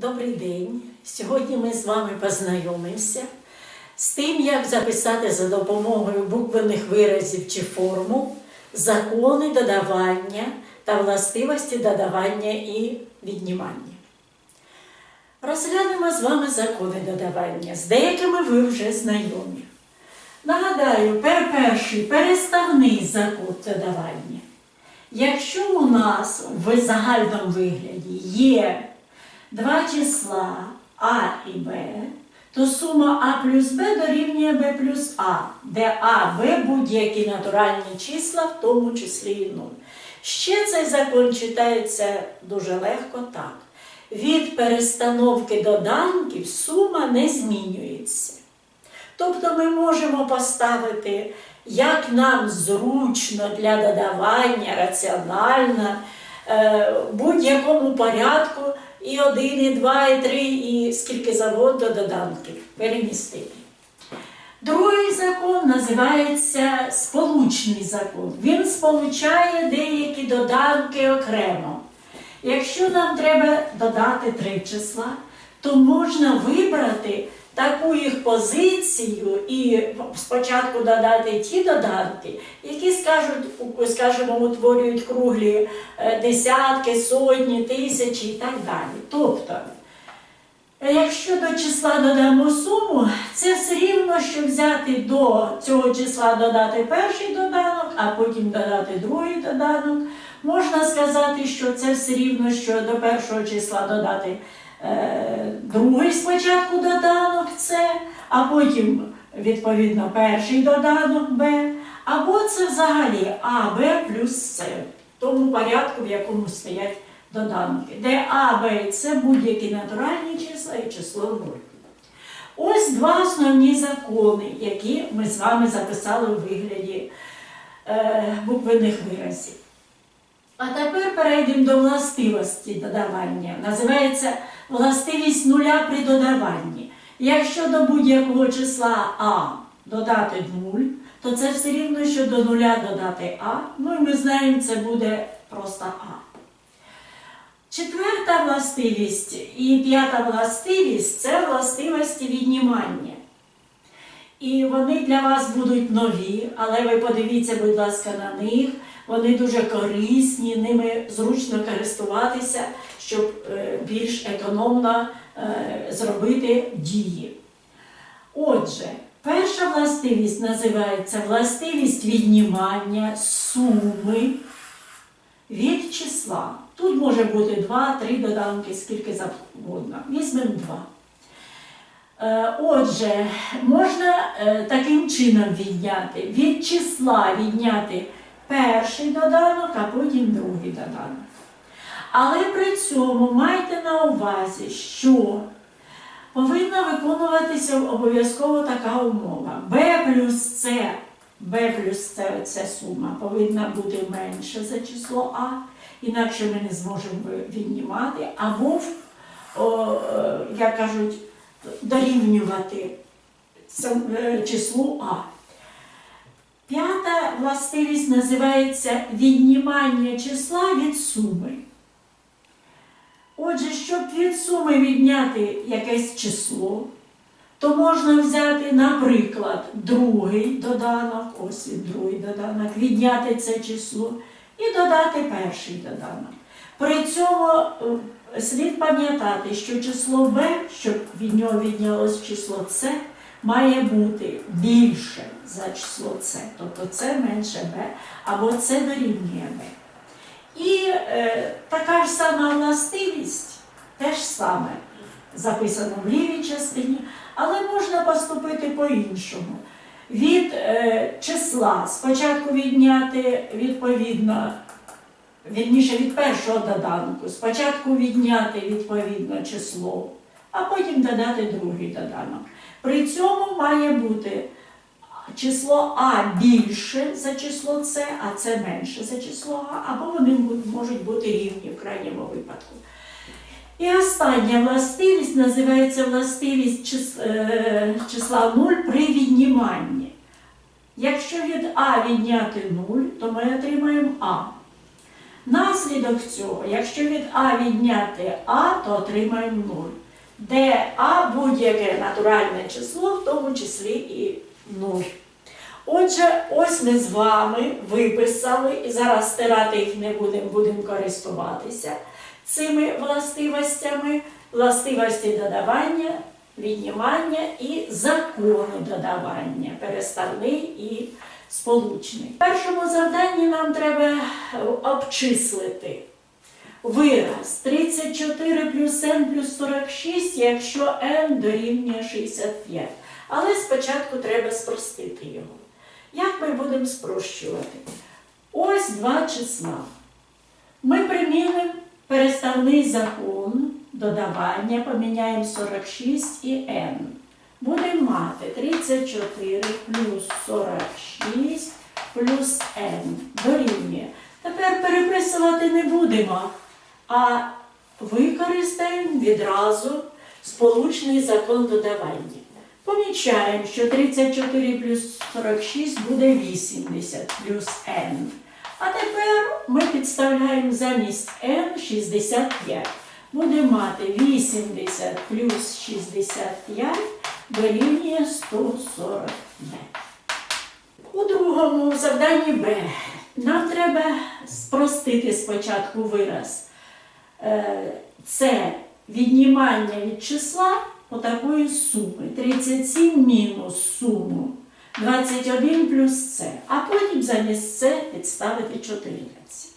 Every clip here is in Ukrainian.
Добрий день. Сьогодні ми з вами познайомимося з тим, як записати за допомогою буквених виразів чи формул закони додавання та властивості додавання і віднімання. Розглянемо з вами закони додавання. З деякими ви вже знайомі. Нагадаю, перший переставний закон додавання. Якщо у нас в загальному вигляді є два числа А і Б, то сума А плюс Б дорівнює Б плюс А, де А, Б будь-які натуральні числа, в тому числі і 0. Ще цей закон читається дуже легко так. Від перестановки доданків сума не змінюється. Тобто ми можемо поставити, як нам зручно для додавання, раціонально, е, в будь-якому порядку і один, і два, і три, і скільки завгодно доданків перемістити. Другий закон називається сполучний закон. Він сполучає деякі доданки окремо. Якщо нам треба додати три числа, то можна вибрати таку їх позицію і спочатку додати ті доданки, які скажуть, скажімо, утворюють круглі е, десятки, сотні, тисячі і так далі. Тобто, якщо до числа додамо суму, це все рівно, що взяти до цього числа додати перший доданок, а потім додати другий доданок. Можна сказати, що це все рівно, що до першого числа додати другий спочатку доданок С, а потім, відповідно, перший доданок Б, або це взагалі А, Б плюс С, в тому порядку, в якому стоять доданки, де А, Б С будь-які натуральні числа і число 0. Ось два основні закони, які ми з вами записали у вигляді е, буквених виразів. А тепер перейдемо до властивості додавання. Називається властивість нуля при додаванні. Якщо до будь-якого числа А додати 0, то це все рівно, що до нуля додати А. Ну і ми знаємо, це буде просто А. Четверта властивість і п'ята властивість це властивості віднімання. І вони для вас будуть нові, але ви подивіться, будь ласка, на них. Вони дуже корисні, ними зручно користуватися, щоб е, більш економно е, зробити дії. Отже, перша властивість називається властивість віднімання суми від числа. Тут може бути 2, 3 доданки, скільки завгодно. Візьмемо 2. Е, Отже, можна таким чином відняти. Від числа відняти перший доданок, а потім другий доданок. Але при цьому майте на увазі, що повинна виконуватися обов'язково така умова. b плюс С, b плюс С це сума, повинна бути менше за число А, інакше ми не зможемо віднімати, або, е, як кажуть, дорівнювати е, числу А. П'ята властивість називається віднімання числа від суми. Отже, щоб від суми відняти якесь число, то можна взяти, наприклад, другий доданок, ось він другий доданок, відняти це число і додати перший доданок. При цьому е, слід пам'ятати, що число b, щоб від нього віднялось число c, має бути більше за число С, тобто С менше Б, або С дорівнює Б. І е, така ж сама властивість, те ж саме записано в лівій частині, але можна поступити по-іншому. Від е, числа спочатку відняти відповідно, вірніше від першого доданку, спочатку відняти відповідно число, а потім додати другий доданок. При цьому має бути число А більше за число С, а С менше за число А, або вони можуть бути рівні в крайньому випадку. І остання властивість називається властивість е, числа 0 при відніманні. Якщо від А відняти 0, то ми отримаємо А. Наслідок цього, якщо від А відняти А, то отримаємо 0. Де А будь-яке натуральне число, в тому числі і 0. Отже, ось ми з вами виписали, і зараз стирати їх не будемо, будемо користуватися цими властивостями, властивості додавання, віднімання і закони додавання, переставний і сполучний. В першому завданні нам треба обчислити вираз 34 плюс n плюс 46, якщо n дорівнює 65. Але спочатку треба спростити його. Як ми будемо спрощувати? Ось два числа. Ми примінимо переставний закон додавання, поміняємо 46 і n. Будемо мати 34 плюс 46 плюс n дорівнює. Тепер переписувати не будемо, а використаємо відразу сполучний закон додавання. Помічаємо, що 34 плюс 46 буде 80 плюс n. А тепер ми підставляємо замість n 65. Будемо мати 80 плюс 65 дорівнює 145. У другому завданні Б нам треба спростити спочатку вираз. Е, Це віднімання від числа отакої суми. 37 мінус суму 21 плюс С, а потім замість С підставити 14.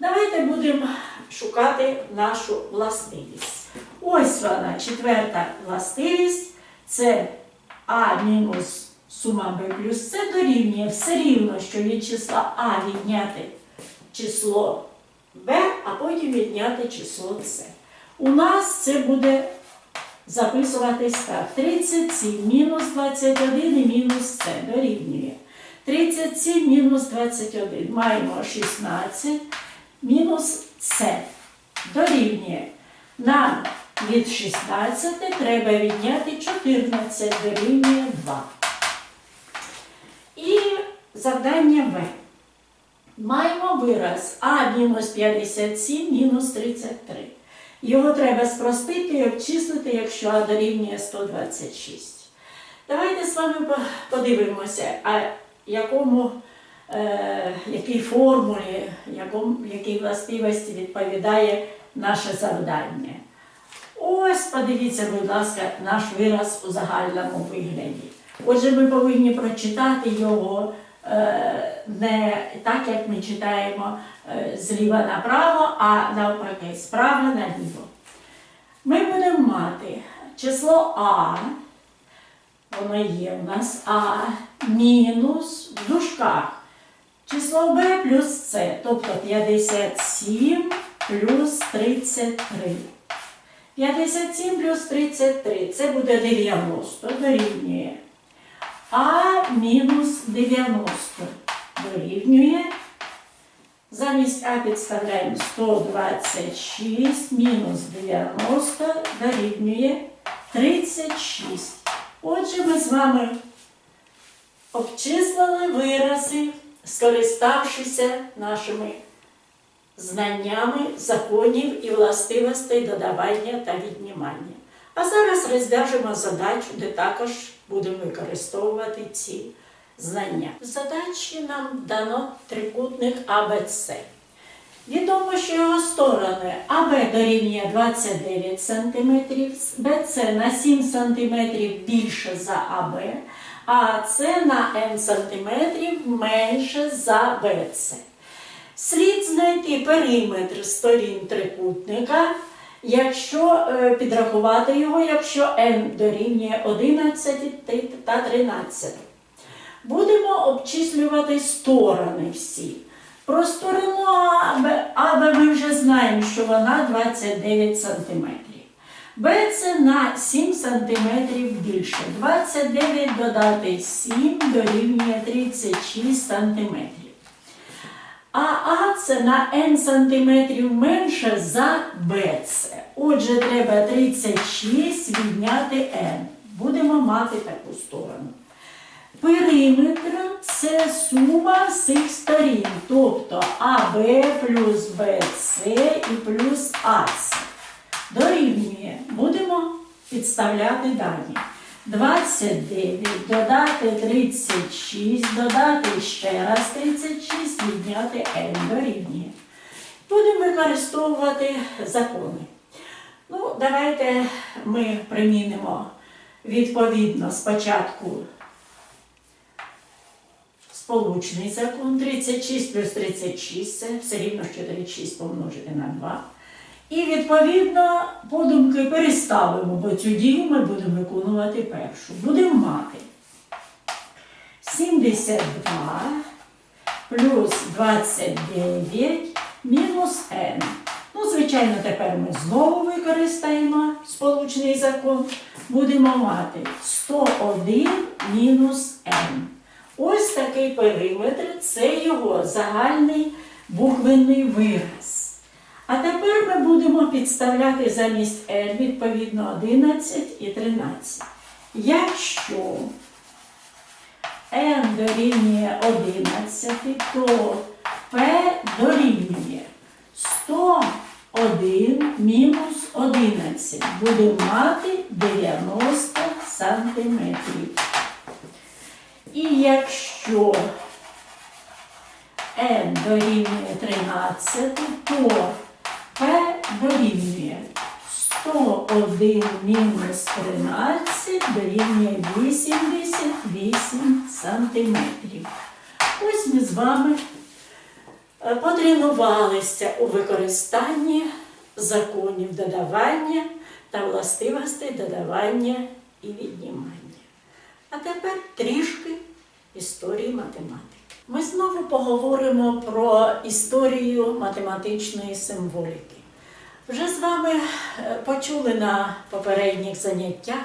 Давайте будемо шукати нашу властивість. Ось вона, четверта властивість. Це А мінус сума Б плюс С дорівнює все рівно, що від числа А відняти число Б, а потім відняти число С. У нас це буде записуватись так. 37 мінус 21 і мінус С дорівнює. 37 мінус 21 маємо 16 мінус С дорівнює. Нам від 16 треба відняти 14 дорівнює 2. І завдання В. Маємо вираз А мінус 57 мінус 33. Його треба спростити і обчислити, якщо А дорівнює 126. Давайте з вами подивимося, а якому, е, якій формулі, якому, якій властивості відповідає наше завдання. Ось, подивіться, будь ласка, наш вираз у загальному вигляді. Отже, ми повинні прочитати його не так, як ми читаємо е, зліва направо, а навпаки, справа наліво. Ми будемо мати число А, воно є у нас А, мінус в дужках. Число Б плюс С, тобто 57 плюс 33. 57 плюс 33 це буде 90, дорівнює. А мінус 90 дорівнює. Замість А підставляємо 126 мінус 90 дорівнює 36. Отже, ми з вами обчислили вирази, скориставшися нашими знаннями законів і властивостей додавання та віднімання. А зараз розв'яжемо задачу, де також будемо використовувати ці знання. Задачі нам дано трикутник АБЦ. Відомо, що його сторони АБ дорівнює 29 см, БЦ на 7 см більше за АБ, а С на N см менше за БЦ. Слід знайти периметр сторін трикутника, якщо е, підрахувати його, якщо n дорівнює 11 та 13. Будемо обчислювати сторони всі. Про сторону АБ, ми вже знаємо, що вона 29 см. БЦ на 7 см більше. 29 додати 7 дорівнює 36 см. А А це на n сантиметрів менше за БЦ. Отже, треба 36 відняти n. Будемо мати таку сторону. Периметр це сума всіх сторін, тобто АБ плюс БС і плюс АС. Дорівнює. Будемо підставляти дані. 29, додати 36, додати ще раз 36, відняти n дорівнює. Будемо використовувати закони. Ну, давайте ми примінимо відповідно спочатку сполучний закон 36 плюс 36 це все рівно що 36 помножити на 2. І відповідно подумки переставимо, бо цю дію ми будемо виконувати першу. Будемо мати 72 плюс 29 мінус n. Ну, звичайно, тепер ми знову використаємо сполучний закон. Будемо мати 101 мінус n. Ось такий периметр це його загальний буквенний вираз. А тепер ми будемо підставляти замість n відповідно 11 і 13. Якщо n дорівнює 11, то p дорівнює 101 мінус 11. Будемо мати 90 сантиметрів. І якщо n дорівнює 13, то дорівнює 101 мінус 13 дорівнює 88 сантиметрів. Ось ми з вами е, потренувалися у використанні законів додавання та властивостей додавання і віднімання. А тепер трішки історії математики. Ми знову поговоримо про історію математичної символіки. Вже з вами е, почули на попередніх заняттях,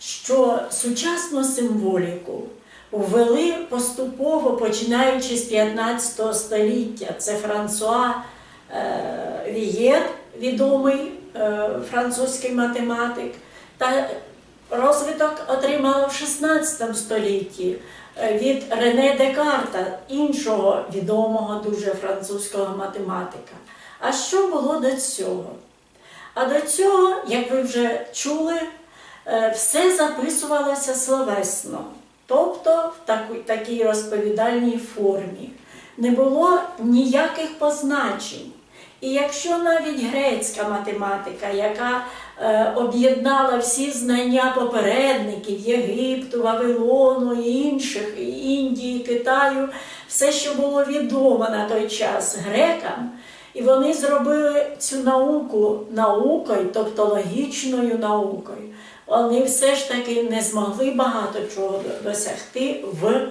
що сучасну символіку ввели поступово починаючи з 15 століття. Це Франсуа е, Вієт, відомий е, французький математик, та розвиток отримала в 16 столітті від Рене Декарта, іншого відомого дуже французького математика. А що було до цього? А до цього, як ви вже чули, е, все записувалося словесно, тобто в такій розповідальній формі. Не було ніяких позначень. І якщо навіть грецька математика, яка е, об'єднала всі знання попередників Єгипту, Вавилону і інших, і Індії, Китаю, все, що було відомо на той час грекам, і вони зробили цю науку наукою, тобто логічною наукою. Вони все ж таки не змогли багато чого досягти в е,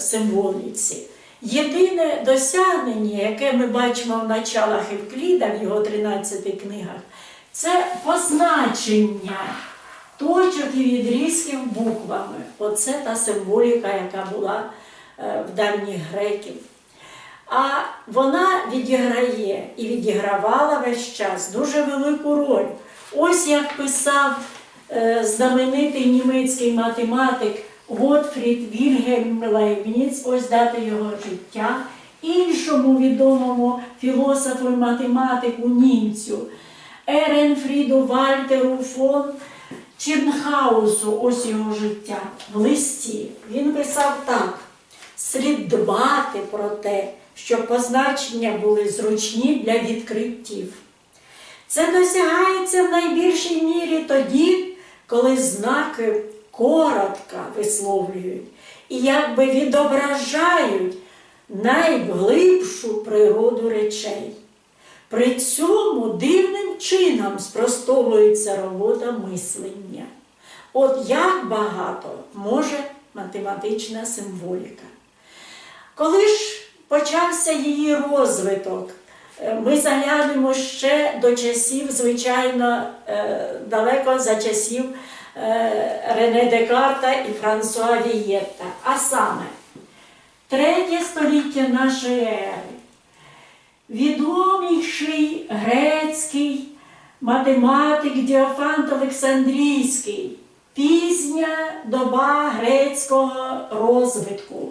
символіці. Єдине досягнення, яке ми бачимо в началах Евкліда в його 13 книгах, це позначення точок і відрізків буквами. Оце та символіка, яка була е, в давніх греків. А вона відіграє і відігравала весь час дуже велику роль. Ось як писав е, знаменитий німецький математик Готфрід Вільгельм Лейбніц, ось дати його життя, іншому відомому філософу і математику німцю Еренфріду Вальтеру фон Чернхаусу, ось його життя в листі. Він писав так: слід дбати про те, щоб позначення були зручні для відкриттів. Це досягається в найбільшій мірі тоді, коли знаки коротко висловлюють і якби відображають найглибшу природу речей. При цьому дивним чином спростовується робота мислення. От як багато може математична символіка. Коли ж почався її розвиток, е, ми заглянемо ще до часів, звичайно, е, далеко за часів е, Рене Декарта і Франсуа Вієта. А саме, третє століття нашої ери, відоміший грецький математик Діофант Олександрійський пізня доба грецького розвитку.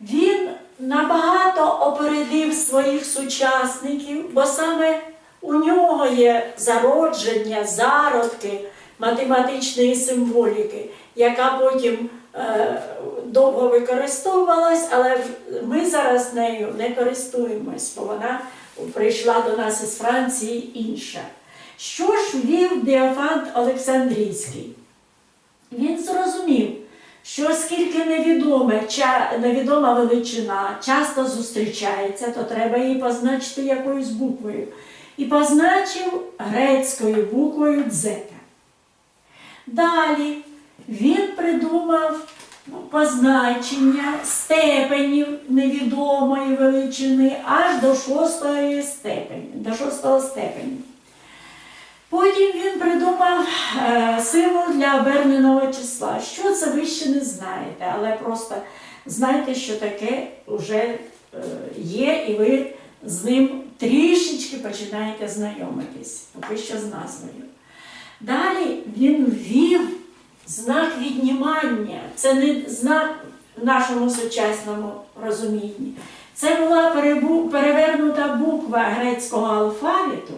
Він набагато опередив своїх сучасників, бо саме у нього є зародження, зародки математичної символіки, яка потім е, довго використовувалась, але ми зараз нею не користуємось, бо вона прийшла до нас із Франції інша. Що ж вів Діофант Олександрійський? Він зрозумів, що оскільки невідоме, ча- невідома величина часто зустрічається, то треба її позначити якоюсь буквою. І позначив грецькою буквою дзета. Далі він придумав ну, позначення степенів невідомої величини аж до шостої степені, до шостого степені. Потім він придумав е, символ для оберненого числа. Що це ви ще не знаєте, але просто знайте, що таке вже е, є, і ви з ним трішечки починаєте знайомитись, поки що з назвою. Далі він ввів знак віднімання. Це не знак в нашому сучасному розумінні. Це була перевернута буква грецького алфавіту.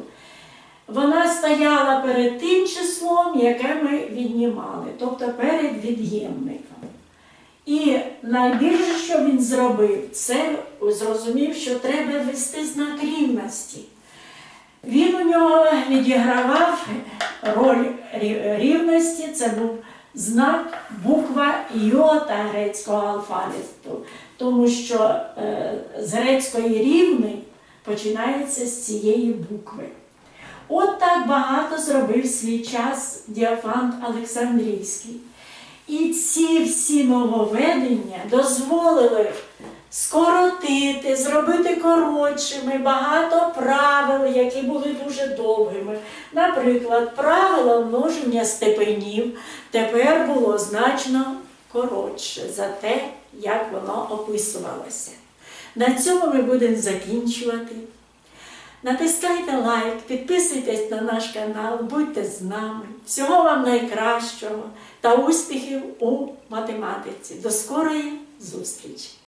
Вона стояла перед тим числом, яке ми віднімали, тобто перед від'ємником. І найбільше, що він зробив, це зрозумів, що треба ввести знак рівності. Він у нього відігравав роль рівності, це був знак буква йота грецького алфавіту, тому що е, з грецької рівний починається з цієї букви. От так багато зробив свій час Діофант Олександрійський. І ці всі нововведення дозволили скоротити, зробити коротшими багато правил, які були дуже довгими. Наприклад, правило множення степенів тепер було значно коротше за те, як воно описувалося. На цьому ми будемо закінчувати. Натискайте лайк, підписуйтесь на наш канал, будьте з нами. Всього вам найкращого та успіхів у математиці. До скорої зустрічі!